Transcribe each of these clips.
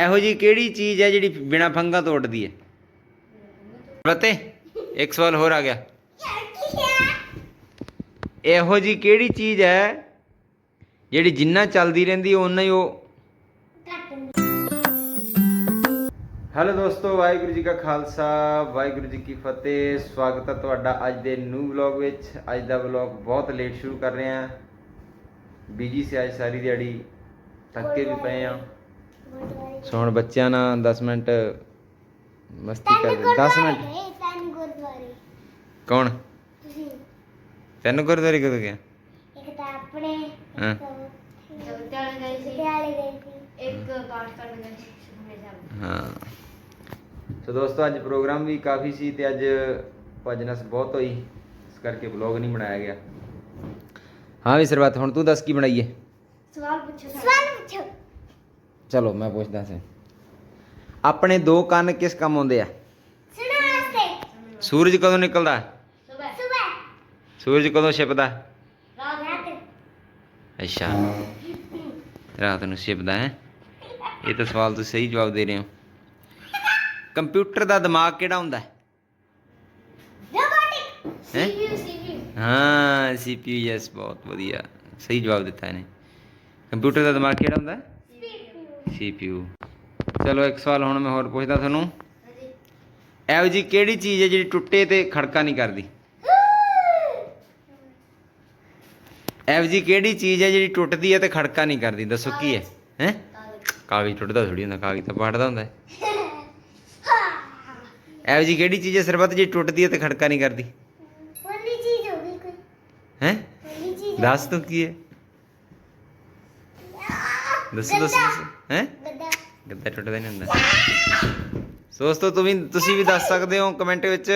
ਇਹੋ ਜੀ ਕਿਹੜੀ ਚੀਜ਼ ਹੈ ਜਿਹੜੀ ਬਿਨਾ ਫੰਗਾ ਤੋਂ ਉੱਡਦੀ ਹੈ? ਫਤਿਹ ਇੱਕ ਸਵਾਲ ਹੋਰ ਆ ਗਿਆ। ਇਹੋ ਜੀ ਕਿਹੜੀ ਚੀਜ਼ ਹੈ ਜਿਹੜੀ ਜਿੰਨਾ ਚੱਲਦੀ ਰਹਿੰਦੀ ਓਨਾ ਹੀ ਉਹ ਹੈਲੋ ਦੋਸਤੋ, ਵਾਹਿਗੁਰੂ ਜੀ ਕਾ ਖਾਲਸਾ, ਵਾਹਿਗੁਰੂ ਜੀ ਕੀ ਫਤਿਹ। ਸਵਾਗਤ ਹੈ ਤੁਹਾਡਾ ਅੱਜ ਦੇ ਨਿਊ ਵਲੌਗ ਵਿੱਚ। ਅੱਜ ਦਾ ਵਲੌਗ ਬਹੁਤ ਲੇਟ ਸ਼ੁਰੂ ਕਰ ਰਹੇ ਹਾਂ। ਬੀਜੀ ਸੀ ਅੱਜ ਸਾਰੀ ਦਿਹਾੜੀ। ਥੱਕੇ ਵੀ ਪਏ ਆ ਸੋ ਹੁਣ ਬੱਚਿਆਂ ਨਾਲ 10 ਮਿੰਟ ਮਸਤੀ ਕਰਦੇ 10 ਮਿੰਟ। ਤਿੰਨ ਗੁਰਦੁਆਰੇ। ਕੌਣ? ਤੁਸੀਂ। ਤੈਨੂੰ ਗੁਰਦੁਆਰੇ ਕਦੋਂ ਗਿਆ ਇੱਕ ਤਾਂ ਆਪਣੇ ਹਾਂ। ਸੀ। ਗਏ ਸੀ। ਇੱਕ ਪਾਠ ਕਰਨ ਗਏ ਸੀ ਸੁਖਮਨੀ ਸਾਹਿਬ ਹਾਂ। ਸੋ ਦੋਸਤੋ ਅੱਜ ਪ੍ਰੋਗਰਾਮ ਵੀ ਕਾਫੀ ਸੀ ਤੇ ਅੱਜ ਭਜਨਸ ਬਹੁਤ ਹੋਈ। ਇਸ ਕਰਕੇ ਵਲੌਗ ਨਹੀਂ ਬਣਾਇਆ ਗਿਆ। ਹਾਂ ਵੀ ਸਰਬੱਤ ਹੁਣ ਤੂੰ ਦੱਸ ਕੀ ਬਣਾਈਏ? ਸਵਾਲ ਪੁੱਛੋ ਸਵਾਲ ਪੁੱਛੋ। ਚਲੋ ਮੈਂ ਪੁੱਛਦਾ ਸੀ। ਆਪਣੇ ਦੋ ਕੰਨ ਕਿਸ ਕੰਮ ਆਉਂਦੇ ਆ? ਸੁਣੋ ਵਾਸਤੇ। ਸੂਰਜ ਕਦੋਂ ਨਿਕਲਦਾ? ਸੁਬਹ। ਸਵੇਰ ਸੂਰਜ ਕਦੋਂ ਛਿਪਦਾ? ਰਾਤ। ਅੱਛਾ। ਰਾਤ ਨੂੰ ਛਿਪਦਾ ਹੈ। ਇਹ ਤਾਂ ਸਵਾਲ ਤੁਸੀਂ ਸਹੀ ਜਵਾਬ ਦੇ ਰਹੇ ਹੋ। ਕੰਪਿਊਟਰ ਦਾ ਦਿਮਾਗ ਕਿਹੜਾ ਹੁੰਦਾ ਹੈ? ਰੋਬੋਟਿਕ। ਹੈਂ? CPU CPU. ਹਾਂ ਸੀਪੀਯੂ ਯੈਸ ਬਹੁਤ ਵਧੀਆ। ਸਹੀ ਜਵਾਬ ਦਿੱਤਾ ਇਹਨੇ। ਕੰਪਿਊਟਰ ਦਾ ਦਿਮਾਗ ਕਿਹੜਾ ਹੁੰਦਾ ਹੈ? ਸੀਪੀਯੂ। ਚਲੋ ਇੱਕ ਸਵਾਲ ਹੁਣ ਮੈਂ ਹੋਰ ਪੁੱਛਦਾ ਤੁਹਾਨੂੰ। ਇਹੋ ਜੀ ਕਿਹੜੀ ਚੀਜ਼ ਹੈ ਜਿਹੜੀ ਟੁੱਟੇ ਤੇ ਖੜਕਾ ਨਹੀਂ ਕਰਦੀ? ਇਹੋ ਜੀ ਕਿਹੜੀ ਚੀਜ਼ ਹੈ ਜਿਹੜੀ ਟੁੱਟਦੀ ਹੈ ਤੇ ਖੜਕਾ ਨਹੀਂ ਕਰਦੀ? ਦੱਸੋ ਕੀ ਹੈ? ਹੈ? ਕਾਗਜ਼ ਟੁੱਟਦਾ ਥੋੜੀ ਹੁੰਦਾ ਕਾਗਜ਼ ਤਾਂ ਪਾੜਦਾ ਹੁੰਦਾ ਹੈ। ਇਹੋ ਜੀ ਕਿਹੜੀ ਚੀਜ਼ ਹੈ ਸਰਬੱਤ ਜਿਹੜੀ ਟੁੱਟਦੀ ਹੈ ਤੇ ਖੜਕਾ ਨਹੀਂ ਕਰਦੀ? ਪੱਲੀ ਚੀਜ਼ ਹੋ ਗਈ ਕੋਈ। ਹੈ? ਦੱਸ ਤੂੰ ਕੀ ਹੈ? ਦੱਸੋ ਦੱਸੋ ਦੱਸੋ। ਹੈ? ਗੱਦਾ। ਗੱਦਾ ਟੁੱਟਦਾ ਨਹੀਂ ਹੁੰਦਾ। ਸੋ ਦੋਸਤੋ ਤੁਸੀਂ ਤੁਸੀਂ ਵੀ ਦੱਸ ਸਕਦੇ ਹੋ ਕਮੈਂਟ ਵਿੱਚ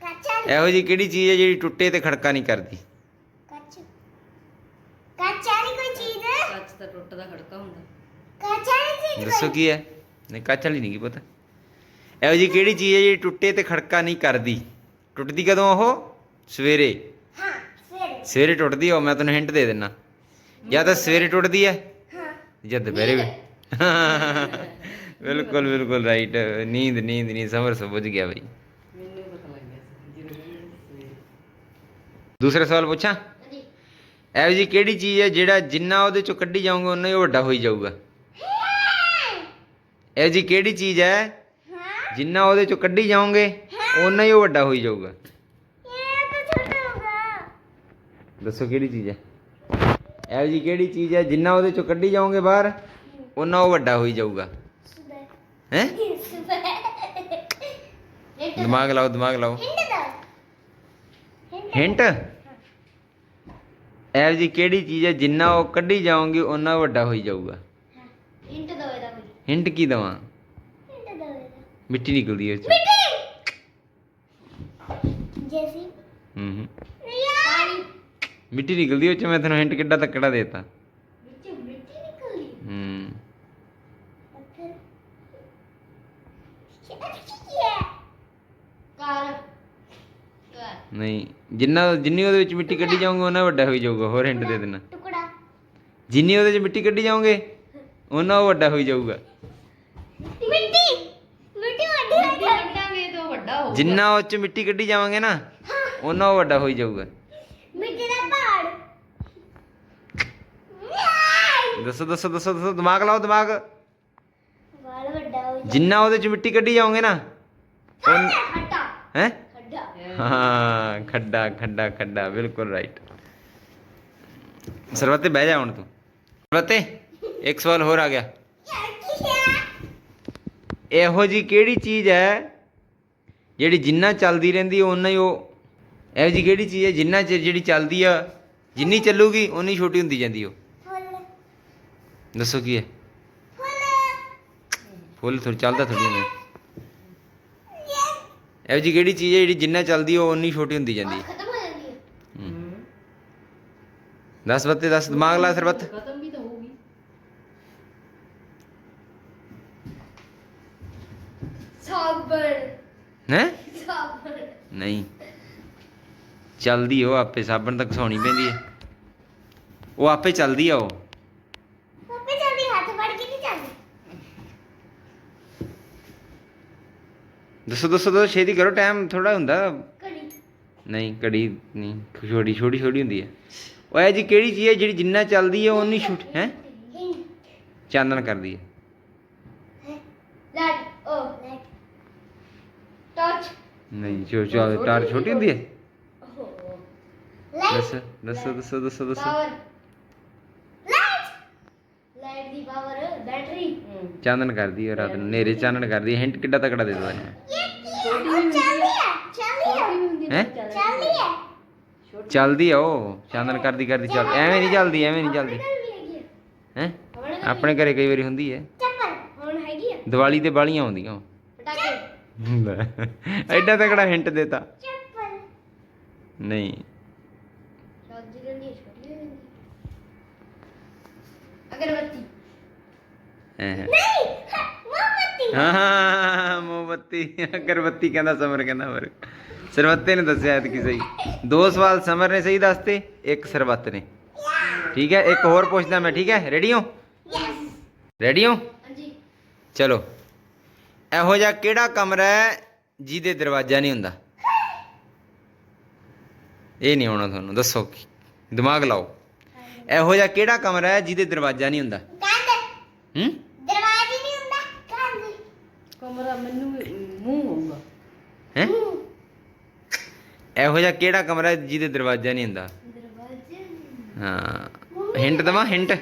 ਕੱਚਾ ਇਹੋ ਜੀ ਕਿਹੜੀ ਚੀਜ਼ ਹੈ ਜਿਹੜੀ ਟੁੱਟੇ ਤੇ ਖੜਕਾ ਨਹੀਂ ਕਰਦੀ? ਕੱਚ। ਕੱਚਾ ਨਹੀਂ ਕੋਈ ਚੀਜ਼? ਕੱਚ ਤਾਂ ਟੁੱਟਦਾ ਖੜਕਾ ਹੁੰਦਾ। ਕੱਚਾ ਨਹੀਂ ਚੀਜ਼ ਦੱਸੋ ਕੀ ਹੈ? ਨਹੀਂ ਕੱਚ ਵਾਲੀ ਨਹੀਂ ਕੀ ਪਤਾ। ਇਹੋ ਜੀ ਕਿਹੜੀ ਚੀਜ਼ ਹੈ ਜਿਹੜੀ ਟੁੱਟੇ ਤੇ ਖੜਕਾ ਨਹੀਂ ਕਰਦੀ? ਟੁੱਟਦੀ ਕਦੋਂ ਉਹ? ਸਵੇਰੇ। ਹਾਂ ਸਵੇਰ। ਸਵੇਰੇ ਟੁੱਟਦੀ ਆ ਉਹ ਮੈਂ ਤੈਨੂੰ ਹਿੰਟ ਦੇ ਦਿੰਨਾ। ਜਾਂ ਤਾਂ ਸਵੇਰੇ ਟੁੱਟਦੀ ਹਾਂ ਜਾਂ ਦੁਪਹਿਰੇ ਵੀ। ਬਿਲਕੁਲ ਬਿਲਕੁਲ ਰਾਈਟ ਨੀਂਦ ਨੀਂਦ ਨਹੀਂ ਸਮਰ ਸਮਝ ਗਿਆ ਬਈ। ਮੈਨੂੰ ਪਤਾ ਲੱਗ ਗਿਆ ਸੀ ਦੂਸਰਾ ਸਵਾਲ ਪੁੱਛਾਂ? ਇਹੋ ਜੀ ਕਿਹੜੀ ਚੀਜ਼ ਹੈ ਜਿਹੜਾ ਜਿੰਨਾ ਉਹਦੇ ਚੋਂ ਕੱਢੀ ਜਾਓਗੇ ਉਨਾ ਹੀ ਉਹ ਵੱਡਾ ਹੋਈ ਜਾਊਗਾ? ਇਹੋ ਜੀ ਕਿਹੜੀ ਚੀਜ਼ ਹੈ ਹਾਂ ਜਿੰਨਾ ਉਹਦੇ ਚੋਂ ਕੱਢੀ ਜਾਓਗੇ ਉਨਾ ਹੀ ਉਹ ਵੱਡਾ ਹੋਈ ਜਾਊਗਾ? ਇਹ ਤਾਂ ਛੋਟਾ ਹੋਗਾ ਦੱਸੋ ਕਿਹੜੀ ਚੀਜ਼ ਹੈ? ਇਹੋ ਜੀ ਕਿਹੜੀ ਚੀਜ਼ ਹੈ ਜਿੰਨਾ ਉਹਦੇ ਚੋਂ ਕੱਢੀ ਜਾਓਗੇ ਬਾਹਰ ਉਨਾ ਉਹ ਵੱਡਾ ਹੋਈ ਜਾਊਗਾ। ਹੈ? ਦਿਮਾਗ ਲਾਓ ਦਿਮਾਗ ਲਾਓ। ਹਿੰਟ ਇਹੋ ਜੀ ਕਿਹੜੀ ਚੀਜ਼ ਹੈ ਜਿੰਨਾ ਉਹ ਕੱਢੀ ਜਾਓਗੇ ਉਨਾ ਉਹ ਵੱਡਾ ਹੋਈ ਜਾਊਗਾ। ਇੰਟ ਦੋ ਇਹਦਾ ਹਿੰਟ ਕੀ ਦਵਾਂ? ਦਾ ਮਿੱਟੀ ਨਿਕਲਦੀ ਹੈ 'ਚੋਂ। ਜੈਸੀ। ਹੂੰ ਹੂੰ। ਮਿੱਟੀ ਨਿਕਲਦੀ ਉਹ 'ਚੋਂ ਮੈਂ ਤੈਨੂੰ ਹਿੰਟ ਕਿੱਡਾ ਤੱਕੜਾ ਦੇਤਾ। ਵਿੱਚ ਮਿੱਟੀ ਨਿਕਲਦੀ? ਹੂੰ। ਪੱਥਰ ਕੀ ਹੈ? ਕਾਰ ਕਾਰ ਨਹੀਂ ਜਿੰਨਾ ਜਿੰਨੀ ਉਹਦੇ ਵਿੱਚ ਮਿੱਟੀ ਕੱਢੀ ਜਾਓਗੇ ਉਹਨਾਂ ਵੱਡਾ ਹੋਈ ਜਾਊਗਾ ਹੋਰ ਹਿੰਟ ਦੇ ਦੇਣਾ। ਟੁਕੜਾ। ਜਿੰਨੀ ਉਹਦੇ 'ਚ ਮਿੱਟੀ ਕੱਢੀ ਜਾਓਗੇ ਉਹਨਾਂ ਉਹ ਵੱਡਾ ਹੋਈ ਜਾਊਗਾ। ਮਿੱਟੀ! ਮਿੱਟੀ ਵੱਡੀ ਹੋ ਤਾਂ ਉਹ ਵੱਡਾ ਹੋਊਗਾ। ਜਿੰਨਾ ਉਹ 'ਚ ਮਿੱਟੀ ਕੱਢੀ ਜਾਵਾਂਗੇ ਨਾ ਉਹਨਾਂ ਉਹ ਵੱਡਾ ਹੋਈ ਜਾਊਗਾ ਮਿੱਟੀ ਦਾ ਪਹਾੜ ਦੱਸੋ ਦੱਸੋ ਦੱਸੋ ਦੱਸੋ ਦਿਮਾਗ ਲਾਓ ਦਿਮਾਗ। ਵਾਲ ਵੱਡਾ ਹੋ ਜਿੰਨਾ ਉਹਦੇ 'ਚ ਮਿੱਟੀ ਕੱਢੀ ਜਾਓਗੇ ਨਾ ਹੈ ਖੱਡਾ। ਹਾਂ? ਖੱਡਾ। ਖੱਡਾ ਖੱਡਾ ਬਿਲਕੁਲ ਰਾਈਟ ਸਰਵਤੇ ਬਹਿ ਜਾ ਹੁਣ ਤੂੰ। ਸਰਵਤੇ ਇੱਕ ਸਵਾਲ ਹੋਰ ਆ ਗਿਆ। ਇਹੋ ਜੀ ਕਿਹੜੀ ਚੀਜ਼ ਹੈ ਜਿਹੜੀ ਜਿੰਨਾ ਚੱਲਦੀ ਰਹਿੰਦੀ ਓਨਾ ਹੀ ਉਹ ਇਹੋ ਜੀ ਕਿਹੜੀ ਚੀਜ਼ ਹੈ ਜਿੰਨਾ ਚਿਰ ਜਿਹੜੀ ਚੱਲਦੀ ਆ ਜਿੰਨੀ ਚੱਲੂਗੀ ਓਨੀ ਛੋਟੀ ਹੁੰਦੀ ਜਾਂਦੀ ਉਹ। ਦੱਸੋ ਕੀ ਹੈ? ਫੁੱਲ। ਫੁੱਲ ਥੋੜੀ ਚੱਲਦਾ ਥੋੜੀ ਹੁੰਦਾ ਇਹੋ ਜੀ ਕਿਹੜੀ ਚੀਜ਼ ਹੈ ਜਿਹੜੀ ਜਿੰਨਾ ਚੱਲਦੀ ਉਹ ਓਨੀ ਛੋਟੀ ਹੁੰਦੀ ਜਾਂਦੀ ਹੈ? ਖਤਮ ਹੋ ਜਾਂਦੀ ਹੈ। ਹੂੰ। ਦੱਸ ਬੱਤੇ ਦੱਸ ਦਿਮਾਗ ਲਾ ਸਰਬਤ ਖਤਮ ਵੀ ਤਾਂ ਹੋਊਗੀ। ਸਾਬਣ। ਹੈ? ਸਾਬਣ। ਨਹੀਂ। ਚੱਲਦੀ ਉਹ ਆਪੇ ਸਾਬਣ ਤੱਕ ਸੌਣੀ ਪੈਂਦੀ ਹੈ। ਉਹ ਆਪੇ ਚੱਲਦੀ ਆ ਉਹ ਪਾਪੇ ਜਲਦੀ ਹੱਥ ਫੜ ਕੇ ਨਹੀਂ ਚੱਲਦੀ ਦੱਸੋ ਦੱਸੋ ਦੱਸੋ ਛੇਤੀ ਕਰੋ ਟਾਈਮ ਥੋੜਾ ਹੁੰਦਾ। ਘੜੀ। ਨਹੀਂ ਕੜੀ ਨਹੀਂ ਛੋਟੀ ਛੋਟੀ ਛੋਟੀ ਹੁੰਦੀ ਹੈ। ਉਹ ਇਹ ਜੀ ਕਿਹੜੀ ਚੀਜ਼ ਹੈ ਜਿਹੜੀ ਜਿੰਨਾ ਚੱਲਦੀ ਹੈ ਓਨੀ ਛੋਟੀ ਹੈ? ਚਾਨਣ ਕਰਦੀ ਹੈ। ਲੈਟ ਓ ਲੈਟ ਟੱਚ ਨਹੀਂ ਛੋ ਛੋ ਟਾਰ ਛੋਟੀ ਹੁੰਦੀ ਹੈ। ਦੱਸੋ ਦੱਸੋ ਦੱਸੋ ਦੱਸੋ ਦੱਸੋ। ਪਾਵਰ। ਲਾਈਟ। ਲਾਈਟ ਦੀ ਪਾਵਰ। ਬੈਟਰੀ। ਚਾਨਣ ਕਰਦੀ ਹੈ ਰਾਤ ਨੂੰ ਨੇਰੇ ਚਾਨਣ ਕਰਦੀ ਹੈ ਹਿੰਟ ਕਿੱਡਾ ਤਕੜਾ ਦੇ ਦੋ ਇਹਨੂੰ। ਛੋਟੀ ਵੀ ਚੱਲਦੀ ਹੈ ਚੱਲਦੀ ਹੈ ਹੁੰਦੀ ਹੈਂ? ਚੱਲਦੀ ਹੈ ਚੱਲਦੀ ਆ। ਉਹ ਚਾਨਣ ਕਰਦੀ ਕਰਦੀ ਚੱਲ ਐਵੇਂ ਨਹੀਂ ਚੱਲਦੀ ਐਵੇਂ ਨਹੀਂ ਚੱਲਦੀ। ਹੈ? ਆਪਣੇ ਘਰੇ ਕਈ ਵਾਰੀ ਹੁੰਦੀ ਹੈ ਚੱਪਲ। ਹੁਣ ਹੈਗੀ ਆ। ਦੀਵਾਲੀ ਤੇ ਬਾਲੀਆਂ ਆਉਂਦੀਆਂ। ਉਹ। ਪਟਾਕੇ ਐਡਾ ਤਕੜਾ ਹਿੰਟ ਦੇਤਾ। ਚੱਪਲ। ਨਹੀਂ। ਸਬਜ਼ੀ ਰੰਡੀ ਛੋਟੀ ਹੁੰਦੀ ਅਗਰਬੱਤੀ ਐਂ। ਨਹੀਂ ਮੋਮਬੱਤੀ। ਹਾਂ ਮੋਮਬੱਤੀ। ਅਗਰਬੱਤੀ ਕਹਿੰਦਾ ਸਮਰ ਕਹਿੰਦਾ ਹੋਰ। ਸਰਬੱਤੇ ਨੇ ਦੱਸਿਆ ਐਤ ਕੀ ਸਹੀ। ਦੋ ਸਵਾਲ ਸਮਰ ਨੇ ਸਹੀ ਦੱਸਤੇ ਇੱਕ ਸਰਬੱਤ ਨੇ। ਠੀਕ ਹੈ ਇੱਕ ਹੋਰ ਪੁੱਛਦਾ ਮੈਂ ਠੀਕ ਹੈ ਰੈਡੀ ਹੋ ਯੈਸ ਰੈਡੀ ਹੋ ਹਾਂਜੀ। ਚਲੋ। ਇਹੋ ਜਿਹਾ ਕਿਹੜਾ ਕਮਰਾ ਹੈ ਜਿਹਦੇ ਦਰਵਾਜ਼ਾ ਨਹੀਂ ਹੁੰਦਾ? ਇਹ ਨਹੀਂ ਆਉਣਾ ਤੁਹਾਨੂੰ ਦੱਸੋ ਕੀ? ਦਿਮਾਗ ਲਾਓ। ਇਹੋ ਜਿਹਾ ਕਿਹੜਾ ਕਮਰਾ ਹੈ ਜਿਹਦੇ ਦਰਵਾਜ਼ਾ ਨਹੀਂ ਹੁੰਦਾ? ਹੂੰ ਦਰਵਾਜ਼ੇ ਨਹੀਂ ਹੁੰਦਾ ਕੰਧ ਕਮਰਾ ਮੈਨੂੰ ਮੂੰਹ ਹੋਊਗਾ। ਹੈ? ਇਹੋ ਜਿਹਾ ਕਿਹੜਾ ਕਮਰਾ ਜਿਹਦੇ ਦਰਵਾਜ਼ਾ ਨਹੀਂ ਹੁੰਦਾ? ਦਰਵਾਜ਼ੇ ਹਾਂ ਹਿੰਟ ਦਵਾਂ ਹਿੰਟ?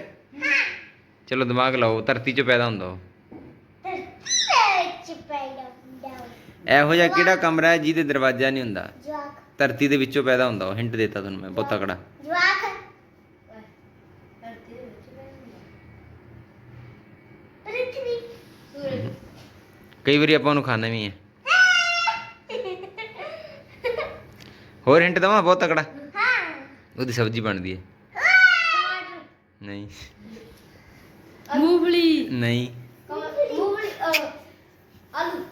ਚਲੋ ਦਿਮਾਗ ਲਾਓ ਧਰਤੀ 'ਚ ਪੈਦਾ ਹੁੰਦਾ ਉਹ। ਚ ਪੈਦਾ ਹੁੰਦਾ ਇਹੋ ਜਿਹਾ ਕਿਹੜਾ ਕਮਰਾ ਹੈ ਜਿਹਦੇ ਦਰਵਾਜ਼ਾ ਨਹੀਂ ਹੁੰਦਾ? ਜਵਾਕ। ਧਰਤੀ ਦੇ ਵਿੱਚੋਂ ਪੈਦਾ ਹੁੰਦਾ ਉਹ ਹਿੰਟ ਦਿੱਤਾ ਤੁਹਾਨੂੰ ਮੈਂ ਬਹੁਤ ਤਕੜਾ। ਜਵਾਕ ਧਰਤੀ ਦੇ ਵਿੱਚ ਪੈਂਦਾ ਪ੍ਰਿਥਵੀ ਸੂਰਜ ਕਈ ਵਾਰੀ ਆਪਾਂ ਉਹਨੂੰ ਖਾਂਦੇ ਵੀ ਹੈ ਹੋਰ ਹਿੰਟ ਦਵਾਂ ਬਹੁਤ ਤਕੜਾ? ਹਾਂ। ਉਹਦੀ ਸਬਜ਼ੀ ਬਣਦੀ ਹੈ। ਟਮਾਟਰ। ਨਹੀਂ। ਮੂੰਗਫਲੀ। ਨਹੀਂ। ਮੂੰਗਫਲੀ ਆਲੂ।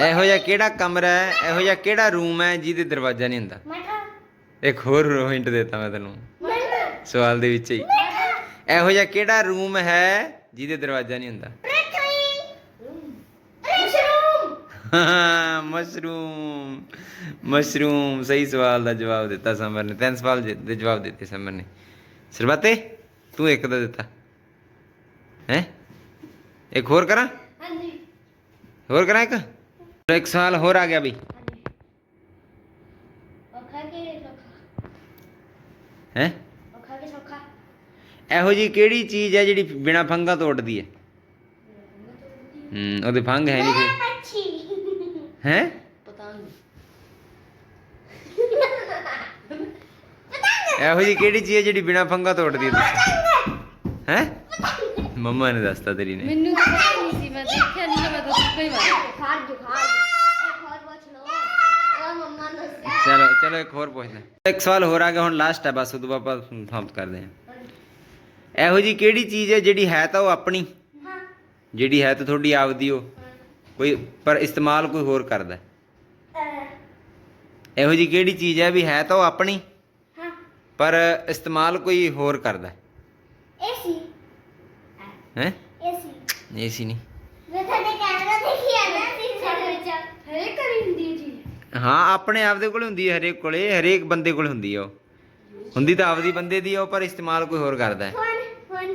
ਇਹੋ ਜਿਹਾ ਕਿਹੜਾ ਕਮਰਾ ਹੈ? ਇਹੋ ਜਿਹਾ ਕਿਹੜਾ ਰੂਮ ਹੈ ਜਿਹਦੇ ਦਰਵਾਜ਼ਾ ਨਹੀਂ ਹੁੰਦਾ? ਮਟਰ ਇੱਕ ਹੋਰ ਹਿੰਟ ਦਿੱਤਾ ਮੈਂ ਤੈਨੂੰ। ਮਟਰ ਸਵਾਲ ਦੇ ਵਿੱਚ ਹੀ। ਇਹੋ ਜਿਹਾ ਕਿਹੜਾ ਰੂਮ ਹੈ ਜਿਹਦੇ ਦਰਵਾਜ਼ਾ ਨਹੀਂ ਹੁੰਦਾ? ਮਸ਼ਰੂਮ ਮਸ਼ਰੂਮ ਸਹੀ ਸਵਾਲ ਦਾ ਜਵਾਬ ਦਿੱਤਾ ਸਮਰ ਨੇ। ਤਿੰਨ ਸਵਾਲ ਦੇ ਜਵਾਬ ਦਿੱਤੇ ਸਮਰ ਨੇ। ਸਰਬਤੇ ਤੂੰ ਇੱਕ ਦਾ ਦਿੱਤਾ। ਹੈ? ਇੱਕ ਹੋਰ ਕਰਾਂ? ਹਾਂਜੀ। ਹੋਰ ਕਰਾਂ ਇੱਕ? ਇੱਕ ਸਵਾਲ ਹੋਰ ਆ ਗਿਆ ਬਈ। ਹੈ? ਇਹੋ ਜੀ ਕਿਹੜੀ ਚੀਜ਼ ਹੈ ਜਿਹੜੀ ਬਿਨਾ ਫੰਗਾ ਤੋਂ ਉੱਡਦੀ ਹੈ? ਹੂੰ ਉਹਦੇ ਫੰਗ ਹੈ ਨਹੀਂ ਕੋਈ ਮੱਛੀ ਹੈ? ਪਤੰਗ। ਇਹੋ ਜੀ ਕਿਹੜੀ ਚੀਜ਼ ਹੈ ਜਿਹੜੀ ਬਿਨਾ ਫੰਗਾ ਤੋਂ ਉੱਡਦੀ ਹੈ? ਹੈ ਮੰਮਾ ਨੇ ਦੱਸਤਾ ਤੇਰੀ ਨੇ। ਮੈਨੂੰ ਤਾਂ ਪਤਾ ਨਹੀਂ ਸੀ ਮੈਂ ਦੇਖਿਆ ਨਹੀਂ ਮੈਂ ਤਾਂ ਸੁੱਕਾ ਹੀ ਮਾਰਿਆ। ਖਾਰ ਜੋ ਖਾਰ ਇੱਕ ਹੋਰ ਪੁੱਛ ਲਓ। ਉਹ ਮੰਮਾ ਨੂੰ ਦੱਸਿਆ। ਚਲੋ ਚਲੋ ਇੱਕ ਹੋਰ ਪੁੱਛ ਲੈ। ਇੱਕ ਸਵਾਲ ਹੋਰ ਆ ਗਿਆ ਹੁਣ ਲਾਸਟ ਹੈ ਬਸ ਉਦੋਂ ਬਾਅਦ ਆਪਾਂ ਸਮਾਪਤ ਕਰਦੇ ਹਾਂ। ਇਹੋ ਜੀ ਕਿਹੜੀ ਚੀਜ਼ ਹੈ ਜਿਹੜੀ ਹੈ ਤਾਂ ਉਹ ਆਪਣੀ? ਹਾਂ। ਜਿਹੜੀ ਹੈ ਤਾਂ ਤੁਹਾਡੀ ਆਪਦੀ ਉਹ। ਕੋਈ ਪਰ ਇਸਤੇਮਾਲ ਕੋਈ ਹੋਰ ਕਰਦਾ ਹੈ। ਇਹੋ ਜੀ ਕਿਹੜੀ ਚੀਜ਼ ਹੈ ਵੀ ਹੈ ਤਾਂ ਉਹ ਆਪਣੀ? ਹਾਂ। ਪਰ ਇਸਤੇਮਾਲ ਕੋਈ ਹੋਰ ਕਰਦਾ ਏਸੀ ਹੈ? ਏਸੀ ਏਸੀ ਨਹੀਂ। ਮੈਂ ਤੁਹਾਡੇ ਕੈਮਰਾ ਦੇਖਿਆ ਨਾ ਸੀਸੇ ਵਿੱਚ ਹਰੇ ਕਰੀ ਹੁੰਦੀ ਹੈ ਚੀਜ਼ ਹਾਂ ਆਪਣੇ ਆਪ ਦੇ ਕੋਲ ਹੁੰਦੀ ਹੈ ਹਰੇਕ ਕੋਲੇ ਹਰੇਕ ਬੰਦੇ ਕੋਲ ਹੁੰਦੀ ਹੈ ਉਹ। ਹੁੰਦੀ ਤਾਂ ਆਪਦੀ ਬੰਦੇ ਦੀ ਹੈ ਉਹ ਪਰ ਇਸਤੇਮਾਲ ਕੋਈ ਹੋਰ ਕਰਦਾ ਹੈ। ਫੋਨ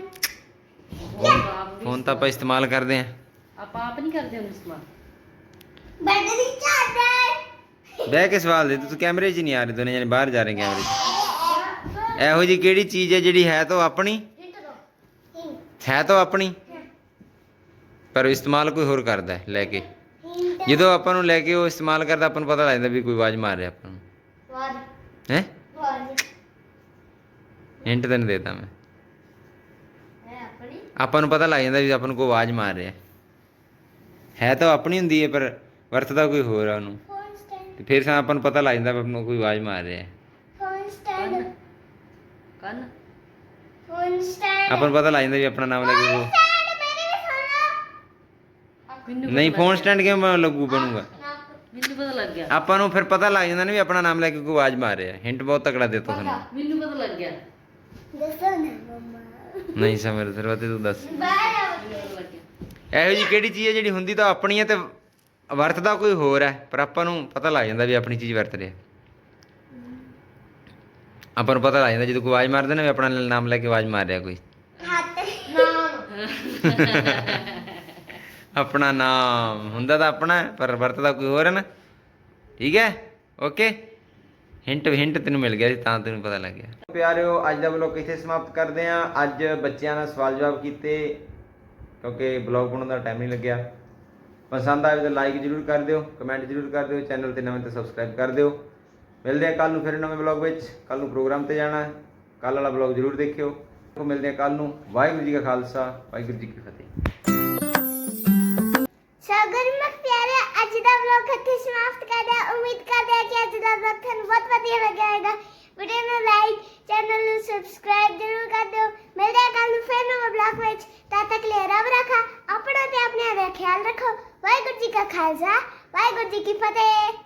ਫੋਨ ਫੋਨ ਤਾਂ ਆਪਾਂ ਇਸਤੇਮਾਲ ਕਰਦੇ ਹਾਂ। ਆਪਾਂ ਆਪ ਨਹੀਂ ਕਰਦੇ ਹੁੰਦੇ ਸਮਾਨ। ਬੈਡ ਦੀ ਚਾਦਰ। ਬਹਿ ਕੇ ਸਵਾਲ ਦੇ ਤੂੰ ਕੈਮਰੇ 'ਚ ਨਹੀਂ ਆ ਰਹੇ ਦੋਨੇ ਜਣੇ ਬਾਹਰ ਜਾ ਰਹੇ ਕੈਮਰੇ 'ਚ। ਇਹੋ ਜੀ ਕਿਹੜੀ ਚੀਜ਼ ਹੈ ਜਿਹੜੀ ਹੈ ਤਾਂ ਆਪਣੀ? ਹੈ ਤਾਂ ਆਪਣੀ? ਪਰ ਇਸਤੇਮਾਲ ਕੋਈ ਹੋਰ ਕਰਦਾ ਹੈ ਲੈ ਕੇ। ਜਦੋਂ ਆਪਾਂ ਨੂੰ ਲੈ ਕੇ ਉਹ ਇਸਤੇਮਾਲ ਕਰਦਾ ਆਪਾਂ ਨੂੰ ਪਤਾ ਲੱਗ ਜਾਂਦਾ ਵੀ ਕੋਈ ਆਵਾਜ਼ ਮਾਰ ਰਿਹਾ ਆਪਾਂ ਨੂੰ। ਹੈ? ਹਿੰਟ ਤੈਨੂੰ ਦੇਤਾ ਮੈਂ। ਹੈ ਆਪਣੀ। ਆਪਾਂ ਨੂੰ ਪਤਾ ਲੱਗ ਜਾਂਦਾ ਵੀ ਆਪਾਂ ਨੂੰ ਕੋਈ ਆਵਾਜ਼ ਮਾਰ ਰਿਹਾ। ਹੈ ਤਾਂ ਆਪਣੀ ਹੁੰਦੀ ਹੈ ਪਰ ਵਰਤਦਾ ਕੋਈ ਹੋਰ ਆ ਉਹਨੂੰ। ਫੋਨ ਸਟੈਂਡ ਤੇ ਫਿਰ ਸਾ ਆਪਾਂ ਨੂੰ ਪਤਾ ਲੱਗ ਜਾਂਦਾ ਵੀ ਆਪਾਂ ਨੂੰ ਕੋਈ ਆਵਾਜ਼ ਮਾਰ ਰਿਹਾ ਹੈ। ਫੋਨ ਸਟੈਂਡ ਕੰਨ। ਫੋਨ ਸਟੈਂਡ ਆਪਾਂ ਨੂੰ ਪਤਾ ਲੱਗ ਜਾਂਦਾ ਵੀ ਆਪਣਾ ਨਾਮ ਲੈ ਕੇ ਉਹ ਸਟੈਂਡ ਮੇਰੇ ਵੀ ਸੁਣੋ ਮੈਨੂੰ ਨਹੀਂ ਫੋਨ ਲੱਗ ਸਟੈਂਡ ਕਿਵੇਂ ਲੱਗੂ ਬਣੂਗਾ? ਗਿਆ। ਮੈਨੂੰ ਪਤਾ ਲੱਗ ਗਿਆ। ਆਪਾਂ ਨੂੰ ਫਿਰ ਪਤਾ ਲੱਗ ਜਾਂਦਾ ਨਾ ਵੀ ਆਪਣਾ ਨਾਮ ਲੈ ਕੇ ਕੋਈ ਆਵਾਜ਼ ਮਾਰ ਰਿਹਾ ਹਿੰਟ ਬਹੁਤ ਤਕੜਾ ਦਿੱਤਾ ਤੁਹਾਨੂੰ ਮੈਨੂੰ ਪਤਾ ਲੱਗ ਗਿਆ। ਦੱਸੋ ਨਾ ਮਮਾ। ਨਹੀਂ ਸਮਝ ਸਰਵਤੇ ਤੂੰ ਦੱਸ। ਬਾਹਰ ਮੈਨੂੰ ਪਤਾ ਲੱਗ ਗਿਆ। ਇਹੋ ਜੀ ਕਿਹੜੀ ਚੀਜ਼ ਹੈ ਜਿਹੜੀ ਹੁੰਦੀ ਤਾਂ ਆਪਣੀ ਹੈ ਤੇ ਵਰਤਦਾ ਕੋਈ ਹੋਰ ਹੈ ਪਰ ਆਪਾਂ ਨੂੰ ਪਤਾ ਲੱਗ ਜਾਂਦਾ ਵੀ ਆਪਣੀ ਚੀਜ਼ ਵਰਤ ਰਿਹਾ ਆਪਾਂ ਨੂੰ ਪਤਾ ਲੱਗ ਜਾਂਦਾ ਜਦੋਂ ਕੋਈ ਆਵਾਜ਼ ਮਾਰਦਾ ਨਾ ਵੀ ਆਪਣਾ ਨਾਮ ਲੈ ਕੇ ਆਵਾਜ਼ ਮਾਰ ਰਿਹਾ ਕੋਈ। ਆਪਣਾ ਨਾਮ ਹੁੰਦਾ ਤਾਂ ਆਪਣਾ ਪਰ ਵਰਤਦਾ ਕੋਈ ਹੋਰ ਹੈ ਨਾ। ਠੀਕ ਹੈ? ਓਕੇ? ਹਿੰਟ ਹਿੰਟ ਤੈਨੂੰ ਮਿਲ ਗਿਆ ਸੀ ਤਾਂ ਤੈਨੂੰ ਪਤਾ ਲੱਗ ਗਿਆ। ਪਿਆਰਿਓ ਅੱਜ ਦਾ ਵਲੌਗ ਇੱਥੇ ਸਮਾਪਤ ਕਰਦੇ ਹਾਂ। ਅੱਜ ਬੱਚਿਆਂ ਨਾਲ ਸਵਾਲ ਜਵਾਬ ਕੀਤੇ। ਕਿਉਂਕਿ ਵਲੌਗ ਬਣਾਉਣ ਦਾ ਟਾਈਮ ਨਹੀਂ ਲੱਗਿਆ। ਪਸੰਦ ਆਵੇ ਤਾਂ ਲਾਈਕ ਜ਼ਰੂਰ ਕਰ ਦਿਓ ਕਮੈਂਟ ਜ਼ਰੂਰ ਕਰ ਦਿਓ ਚੈਨਲ ਤੇ ਨਵੇਂ ਤਾਂ ਸਬਸਕ੍ਰਾਈਬ ਕਰ ਦਿਓ। ਮਿਲਦੇ ਹਾਂ ਕੱਲ ਨੂੰ ਫਿਰ ਨਵੇਂ ਵਲੌਗ ਵਿੱਚ। ਕੱਲ ਨੂੰ ਪ੍ਰੋਗਰਾਮ ਤੇ ਜਾਣਾ ਕੱਲ ਵਾਲਾ ਵਲੌਗ ਜ਼ਰੂਰ ਦੇਖਿਓ। ਮਿਲਦੇ ਹਾਂ ਕੱਲ ਨੂੰ। ਵਾਹਿਗੁਰੂ ਜੀ ਕਾ ਖਾਲਸਾ, ਵਾਹਿਗੁਰੂ ਜੀ ਕੀ ਫਤਿਹ। ਸਾਗਰ ਮਖ ਪਿਆਰੇ ਅੱਜ ਦਾ ਵਲੌਗ ਇੱਥੇ ਸਮਾਪਤ ਕਰਦੇ ਹਾਂ ਉਮੀਦ ਕਰਦੇ ਹਾਂ ਕਿ ਅੱਜ ਦਾ ਵਲੌਗ ਤੁਹਾਨੂੰ ਬਹੁਤ ਵਧੀਆ ਲੱਗਿਆ ਹੋਵੇਗਾ। ਵੀਡੀਓ ਨੂੰ ਲਾਈਕ ਚੈਨਲ ਨੂੰ ਸਬਸਕ੍ਰਾਈਬ ਜ਼ਰੂਰ ਕਰ ਦਿਓ। ਮਿਲਦੇ ਹਾਂ ਕੱਲ ਨੂੰ ਫਿਰ ਨਵੇਂ ਵਲੌਗ ਵਿੱਚ। ਤਦ ਤੱਕ ਲਈ ਰੱਬ ਰੱਖਾ, ਆਪਣਾ ਤੇ ਆਪਣੇ ਦਾ ਖਿਆਲ ਰੱਖੋ। ਵਾਹਿਗੁਰੂ ਜੀ ਕਾ ਖਾਲਸਾ, ਵਾਹਿਗੁਰੂ ਜੀ ਕੀ ਫਤਿਹ।